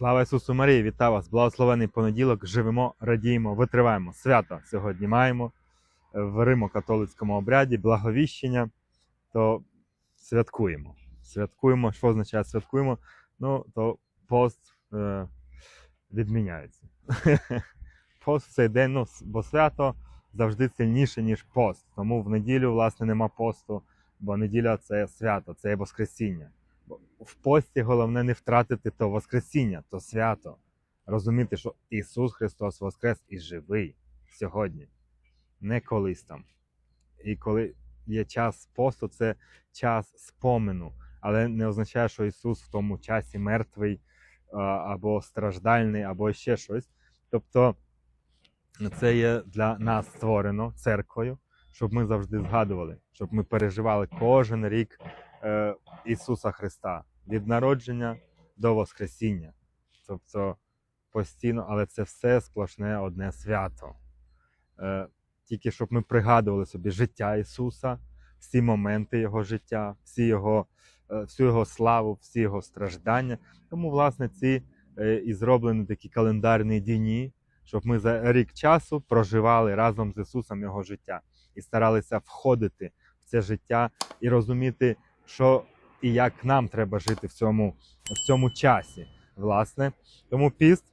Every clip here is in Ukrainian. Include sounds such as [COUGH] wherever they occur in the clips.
Слава Ісусу Марії! Вітаю вас! Благословений понеділок! Живемо, радіємо, витриваємо. Свято сьогодні маємо в Римо-католицькому обряді, благовіщення, то святкуємо. Святкуємо. Що означає святкуємо? Ну, то пост е, відміняється. [LAUGHS] Пост в цей день, ну, бо свято завжди сильніше, ніж пост. Тому в неділю, власне, нема посту, бо неділя це свято, це є Воскресіння. В пості головне не втратити то Воскресіння, то свято. Розуміти, що Ісус Христос Воскрес і живий сьогодні, не колись там. І коли є час посту, це час спомину, але не означає, що Ісус в тому часі мертвий або страждальний, або ще щось. Тобто це є для нас створено церквою, щоб ми завжди згадували, щоб ми переживали кожен рік Ісуса Христа від народження до Воскресіння. Тобто постійно, але це все сплошне одне свято. Е, тільки щоб ми пригадували собі життя Ісуса, всі моменти Його життя, всі його, е, всю Його славу, всі Його страждання. Тому, власне, ці е, і зроблені такі календарні дні, щоб ми за рік часу проживали разом з Ісусом Його життя і старалися входити в це життя і розуміти, що і як нам треба жити в цьому, в цьому часі. Власне, тому піст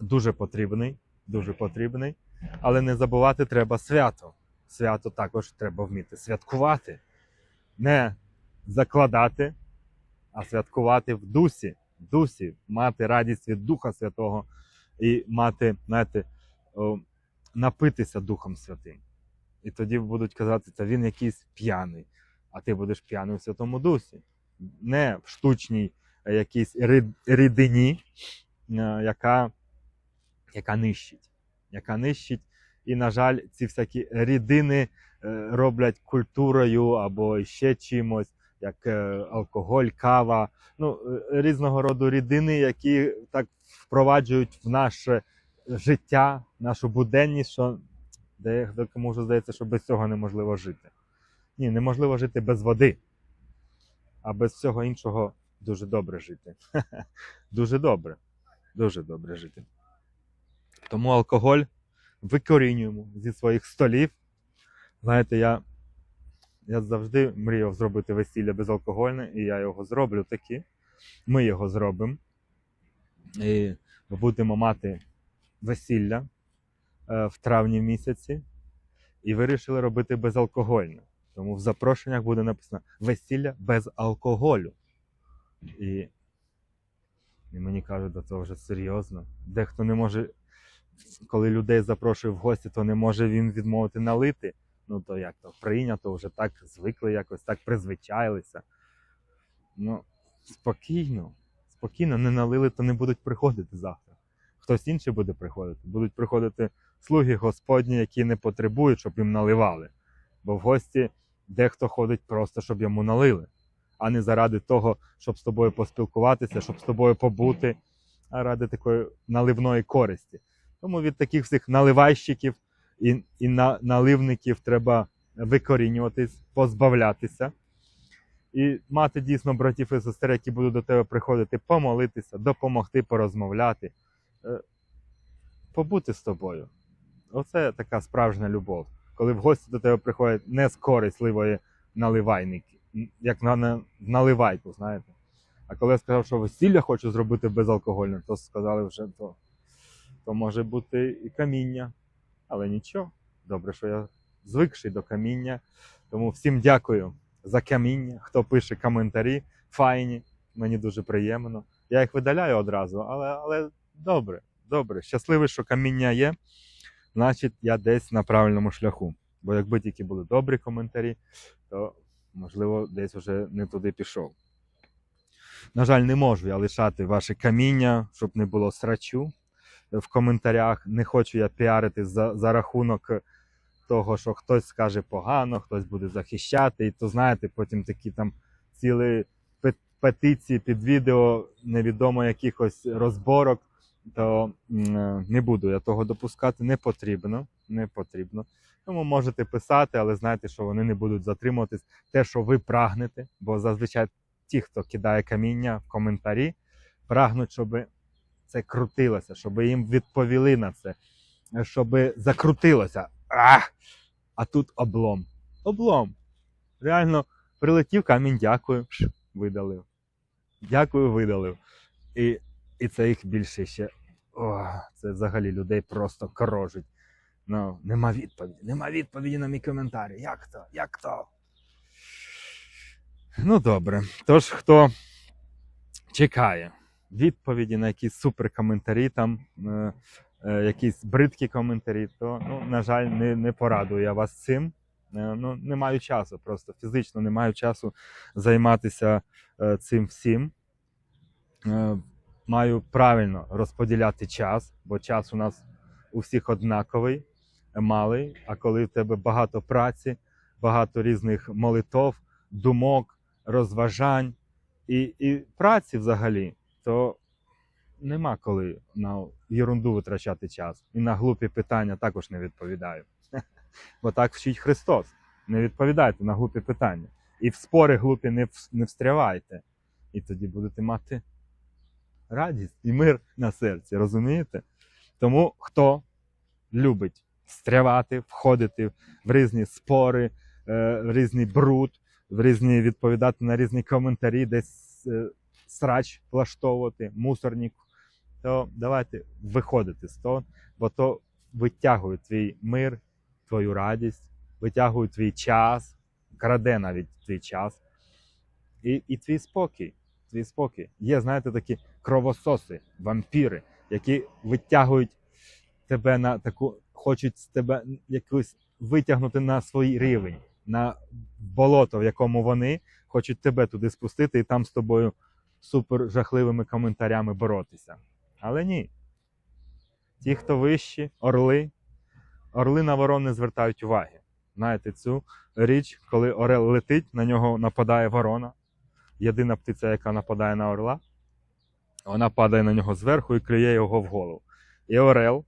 дуже потрібний, дуже потрібний, але не забувати треба свято. Свято також треба вміти святкувати, не закладати, а святкувати в дусі, в дусі, мати радість від Духа Святого і мати, знаєте, напитися Духом Святим. І тоді будуть казати, та він якийсь п'яний, а ти будеш п'яний у Святому Дусі. Не в штучній е, якійсь рідині, е, яка, яка нищить. Яка нищить. І, на жаль, ці всякі рідини е, роблять культурою або ще чимось, як алкоголь, кава, ну, різного роду рідини, які так впроваджують в наше життя, нашу буденність, що декому здається, що без цього неможливо жити. Ні, неможливо жити без води, а без всього іншого дуже добре жити. [LAUGHS] Дуже добре, дуже добре жити. Тому алкоголь викорінюємо зі своїх столів. Знаєте, я, я завжди мріяв зробити весілля безалкогольне, і я його зроблю таки. Ми його зробимо. І будемо мати весілля е, в травні місяці. І вирішили робити безалкогольне. Тому в запрошеннях буде написано весілля без алкоголю. І, і мені кажуть, да це вже серйозно. Дехто не може, коли людей запрошує в гості, то не може він відмовити налити. Ну то як то прийнято, вже так звикли якось, так призвичайлися. Ну, спокійно, спокійно, не налили, то не будуть приходити завтра. Хтось інший буде приходити. Будуть приходити слуги Господні, які не потребують, щоб їм наливали. Бо в гості дехто ходить просто, щоб йому налили, а не заради того, щоб з тобою поспілкуватися, щоб з тобою побути, а ради такої наливної користі. Тому від таких всіх наливайщиків і, і на, наливників треба викорінюватись, позбавлятися. І мати дійсно братів і сестер, які будуть до тебе приходити, помолитися, допомогти, порозмовляти, е, побути з тобою. Оце така справжня любов. Коли в гості до тебе приходять не з корисливої наливайники, як на, на наливайку, знаєте. А коли я сказав, що весілля хочу зробити безалкогольне, то сказали вже, то, то може бути і каміння. Але нічого, добре, що я звикший до каміння. Тому всім дякую за каміння, хто пише коментарі, файні, мені дуже приємно. Я їх видаляю одразу, але, але добре, добре. Щасливий, що каміння є, значить я десь на правильному шляху. Бо якби тільки були добрі коментарі, то можливо десь вже не туди пішов. На жаль, не можу я лишати ваше каміння, щоб не було срачу в коментарях. Не хочу я піарити за, за рахунок того, що хтось скаже погано, хтось буде захищати. І то знаєте, потім такі там ціли петиції під відео невідомо якихось розборок. То е, не буду я того допускати, не потрібно. Не потрібно. Тому можете писати, але знайте, що вони не будуть затримуватись те, що ви прагнете, бо зазвичай ті, хто кидає каміння в коментарі, прагнуть, щоб це крутилося, щоб їм відповіли на це, щоб закрутилося. Ах! А тут облом. Облом. Реально прилетів камінь, дякую, видалив. Дякую, видалив. І, і це їх більше ще. О, це взагалі людей просто корожить. Ну, нема відповіді. Нема відповіді на мій коментар. Як то? Як то? Ну, добре. Тож, хто чекає відповіді на якісь супер коментарі, там е, е, якісь бридкі коментарі, то, ну, на жаль, не, не порадую я вас цим. Е, ну, не маю часу, просто фізично не маю часу займатися е, цим всім. Е, маю правильно розподіляти час, бо час у нас у всіх однаковий, малий. А коли в тебе багато праці, багато різних молитов, думок, розважань і, і праці взагалі, то нема коли на ерунду витрачати час. І на глупі питання також не відповідаю. [LAUGHS] Бо так вчить Христос. Не відповідайте на глупі питання. І в спори глупі не, встрявайте. І тоді будете мати радість і мир на серці, розумієте? Тому хто любить встрявати, входити в різні спори, е, в різний бруд, в різні відповідати на різні коментарі, десь е, срач влаштовувати, мусорник, то давайте виходити з того, бо то витягує твій мир, твою радість, витягує твій час, краде навіть твій час і, і твій спокій. Твій спокій. Є, знаєте, такі кровососи, вампіри, які витягують тебе на таку, хочуть тебе якусь витягнути на свій рівень, на болото, в якому вони хочуть тебе туди спустити і там з тобою супер жахливими коментарями боротися. Але ні. Ті, хто вищі, орли, орли на ворон не звертають уваги. Знаєте цю річ, коли орел летить, на нього нападає ворона. Єдина птиця, яка нападає на орла, вона падає на нього зверху і клює його в голову. І орел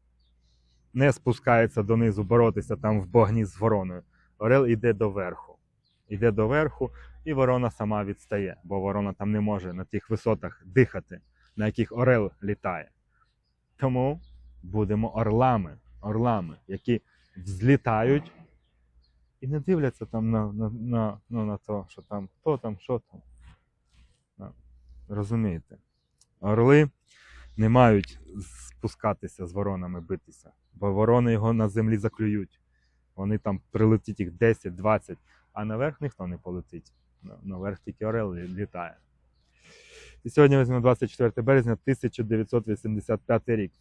не спускається донизу боротися там в багні з вороною. Орел йде до верху. Йде до і ворона сама відстає, бо ворона там не може на тих висотах дихати, на яких орел літає. Тому будемо орлами, орлами, які взлітають і не дивляться там на, на, на, ну, на то, що там, хто там, що там. Ну, Розумієте? Орли не мають спускатися з воронами битися, бо ворони його на землі заклюють. Вони там прилетить їх 10-20, а наверх ніхто не полетить. Наверх тільки орел літає. І сьогодні візьмемо 24 березня 1985 рік.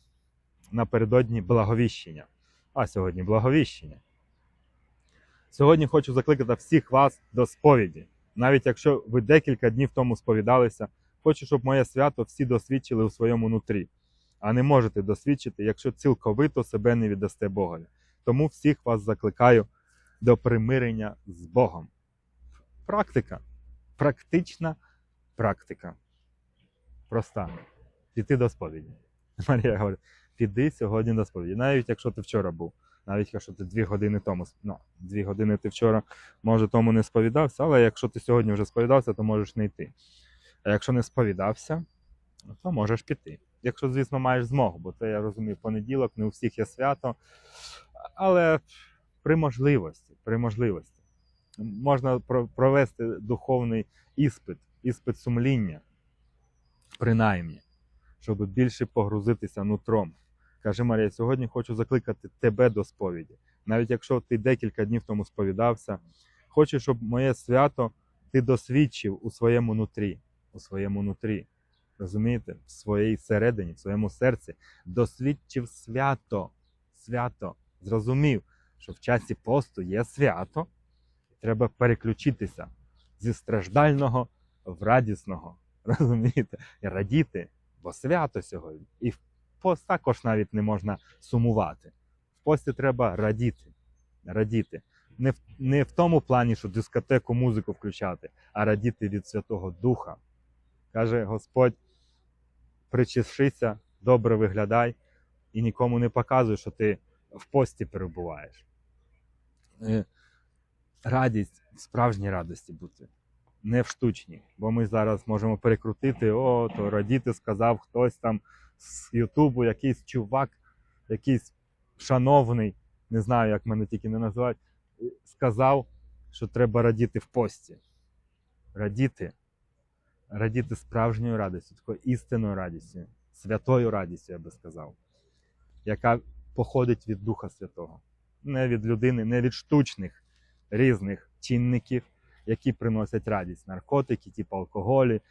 Напередодні благовіщення. А сьогодні благовіщення. Сьогодні хочу закликати всіх вас до сповіді. Навіть якщо ви декілька днів тому сповідалися, хочу, щоб моє свято всі досвідчили у своєму нутрі. А не можете досвідчити, якщо цілковито себе не віддасте Богові. Тому всіх вас закликаю до примирення з Богом. Практика. Практична практика. Проста. Піти до сповіді. [LAUGHS] Марія говорить: піди сьогодні до сповіді. Навіть якщо ти вчора був, навіть якщо ти дві години тому, ну, дві години ти вчора, може, тому не сповідався, але якщо ти сьогодні вже сповідався, то можеш не йти. А якщо не сповідався, то можеш піти. Якщо, звісно, маєш змогу, бо це я розумію, понеділок, не у всіх є свято. Але при можливості, при можливості. Можна провести духовний іспит, іспит сумління, принаймні, щоб більше погрузитися нутром. Каже Марія, сьогодні хочу закликати тебе до сповіді. Навіть якщо ти декілька днів тому сповідався, хочу, щоб моє свято ти досвідчив у своєму нутрі, у своєму нутрі. Розумієте, в своїй середині, в своєму серці досвідчив свято. Свято. Зрозумів, що в часі посту є свято, і треба переключитися зі страждального в радісного. [LAUGHS] Розумієте? Радіти, бо свято сьогодні. І в пост також навіть не можна сумувати. В пості треба радіти. Радіти. Не в, не в тому плані, що дискотеку, музику включати, а радіти від Святого Духа. Каже Господь, причешися, добре виглядай і нікому не показуй, що ти в пості перебуваєш. Е, Радість, справжній радості бути. не в штучні. Бо ми зараз можемо перекрутити, о, то радіти сказав хтось там з Ютубу, якийсь чувак, якийсь шановний, не знаю, як мене тільки не називають, сказав, що треба радіти в пості. Радіти, радіти справжньою радістю, такою істинною радістю, святою радістю, я би сказав, яка походить від Духа Святого, не від людини, не від штучних різних чинників, які приносять радість. Наркотики, типу алкоголі,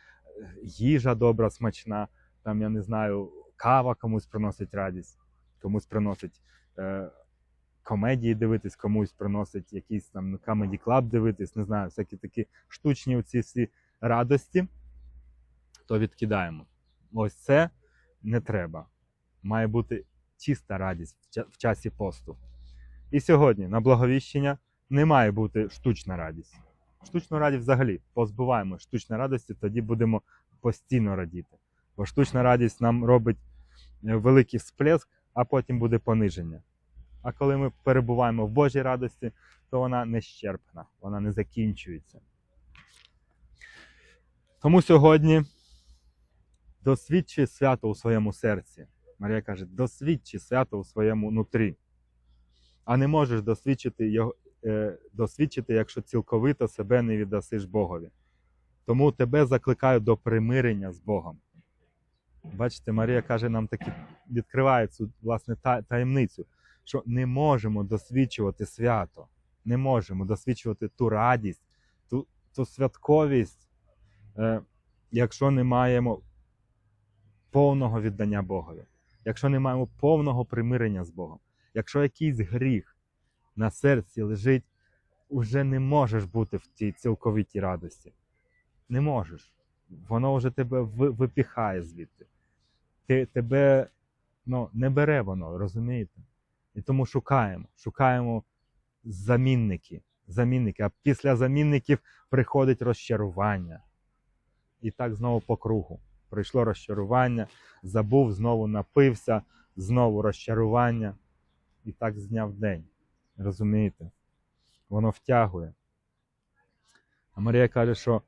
їжа добра, смачна, там, я не знаю, кава комусь приносить радість, комусь приносить е, комедії дивитись, комусь приносить якийсь там Comedy Club дивитись, не знаю, всякі такі штучні оці всі радості, то відкидаємо. Ось це не треба. Має бути чиста радість в часі посту. І сьогодні на благовіщення не має бути штучна радість. Штучну радість взагалі позбуваємо штучної радості, тоді будемо постійно радіти. Бо штучна радість нам робить е, великий всплеск, а потім буде пониження. А коли ми перебуваємо в Божій радості, то вона нещерпна, вона не закінчується. Тому сьогодні досвідчи свято у своєму серці. Марія каже, досвідчи свято у своєму нутрі. А не можеш досвідчити, його, е, досвідчити, якщо цілковито себе не віддасиш Богові. Тому тебе закликаю до примирення з Богом. Бачите, Марія каже, нам таки відкриває цю власне таємницю, що не можемо досвідчувати свято, не можемо досвідчувати ту радість, ту, ту святковість, е, якщо не маємо повного віддання Богові, якщо не маємо повного примирення з Богом, якщо якийсь гріх на серці лежить, уже не можеш бути в тій цілковитій радості. Не можеш. Воно вже тебе випіхає звідти. Ти, тебе ну, не бере воно, розумієте? І тому шукаємо, шукаємо замінники, замінники. А після замінників приходить розчарування. І так знову по кругу. Прийшло розчарування, забув, знову напився, знову розчарування. І так з дня в день. Розумієте? Воно втягує. А Марія каже, що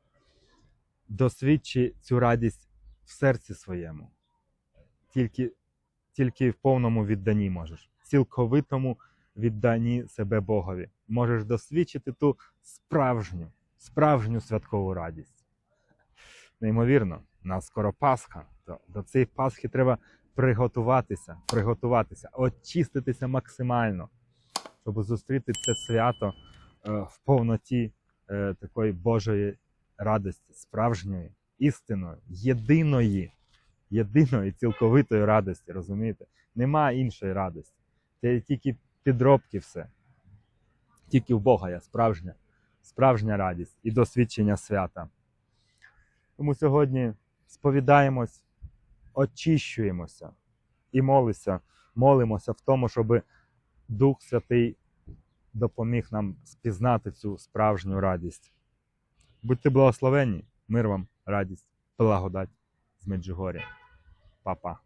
досвідчи цю радість в серці своєму. Тільки, тільки в повному відданні можеш, цілковитому відданні себе Богові. Можеш досвідчити ту справжню, справжню святкову радість. Неймовірно, нас скоро Пасха. То до цієї Пасхи треба приготуватися, приготуватися, очиститися максимально, щоб зустріти це свято е, в повноті е, такої Божої радості, справжньої, істинної, єдиної, єдиної цілковитої радості, розумієте? Нема іншої радості. Це тільки підробки все. Тільки в Бога є справжня, справжня радість і досвідчення свята. Тому сьогодні сповідаємось, очищуємося і молимося, молимося в тому, щоб Дух Святий допоміг нам спізнати цю справжню радість. Будьте благословені, мир вам, радість, благодать з Меджугоря. Па-па.